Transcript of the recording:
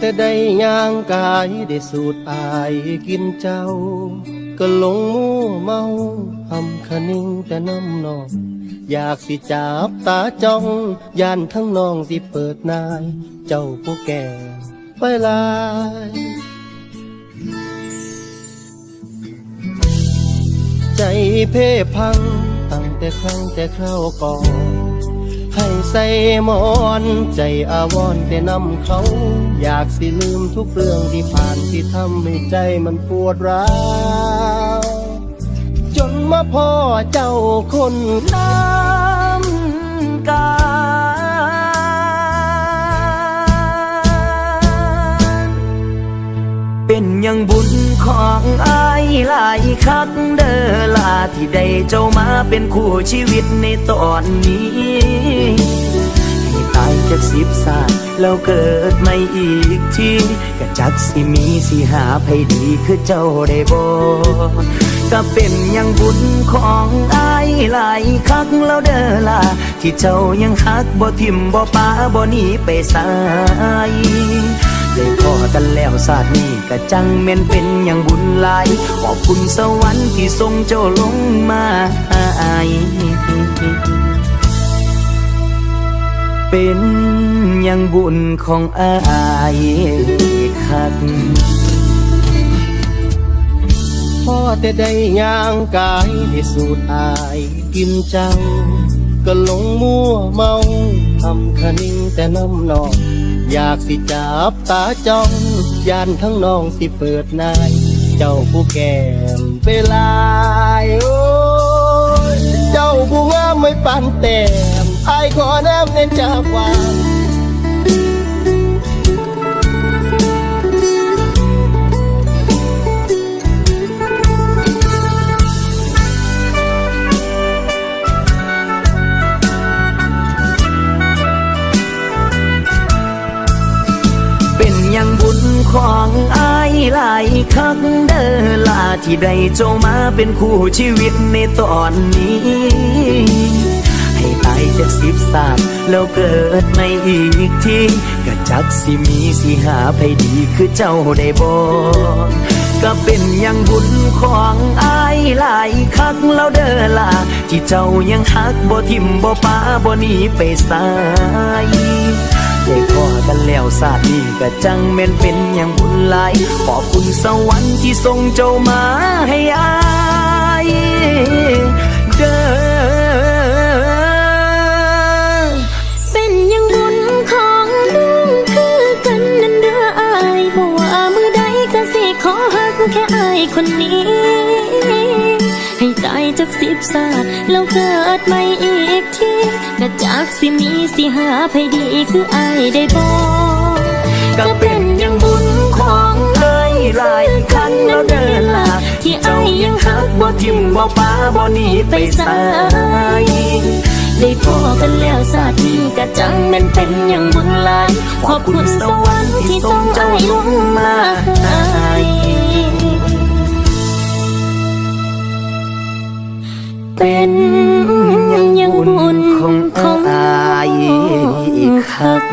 แต่ได้ย่างกายได้สูดอายกินเจ้า ก็หลงมั่เมาหำคนิ่งแต่น้ำนองอยากสิจับตาจ้องยานทั้งน้องสิเปิดนาย เจ้าผู้แก่ไปลายใจเพ่พังตั้งแต่ครั้งแต่คราวก่อน ให้ใส่มอนใจอาวรณ์แต่นำเขา อยากสิลืมทุกเรื่องที่ผ่านที่ทำให้ใจมันปวดร้าวจนมาพ่อเจ้าคนน้ำกา เป็นยังบุญของอายหลายคักเดอลาที่ได้เจ้ามาเป็นคู่ชีวิตในตอนนี้ให้ตายจากสิบศาสตร์แล้วเกิดไม่อีกทีก็จักสิมีสิหาไผดีคือเจ้าได้บ่ก็เป็นยังบุญของอายหลายคักแล้วเดอล่ะที่เจ้ายังฮักบ่ทิมบ่ปาบ่หนีไปสาย ได้พอกันแล้วศาสตร์นี้ก็จังแม่นเป็นอย่างบุญหลาย ขอบคุณสวรรค์ที่ทรงเจ้าลงมาให้เป็นอย่างบุญของอายคักพ่อแต่ได้ย่างกายได้สูดอายกินเจ้า ก็หลงมั่วเมาทำคนิ่งแต่น้ำนอง อยากสิจับตาจ้องยานทั้งน้องสิเปิดนาย เจ้าผู้แก่มเปลายโอ้เจ้าผู้งามไม่ปันแต้มไอขอน้ำเน้นจากวา เป็นย่างบุญของอายหลายคักเด้อลาที่ได้เจ้ามาเป็นคู่ชีวิตในตอนนี้ ให้ตายจากสิบศาสตร์แล้วเกิดไม่อีกทีก็จักสิมีสิหาไผดีคือเจ้าได้บ่ก็เป็นย่างบุญของอายหลายคักแล้วเด้อล่ะที่เจ้ายังฮักบ่ทิมบ่ปาบ่หนีไปสาย ได้พอกันแล้วศาสนี้ก็จังแม่นเป็นอย่างบุญหลาย ขอบคุณสวรรค์ที่ทรงเจ้ามาให้อายเด้อเป็นอยังบุญของน้องคือกันนั่นเด้ออายบ่ว่ามือใดก็สิขอฮักแค่อายคนนี้ จากสิบศาสตร์แล้วเกิดใหม่อีกทีก็จากสิมีสิหาไผดีคืออายได้บ่ก็เป็นอย่างบุญของเอ้ยหลายครั้งแล้วเดินลาที่เจ้ายังฮักบ่ทิมบ่ปาบ่หนีไปสายได้พอกันแล้วศาสตร์ก็จังแมันเป็นอย่างบุญหลายขอบคุณสวรรค์ที่ทรงใจลงมาให้ เป็นยังบุญของอายคัก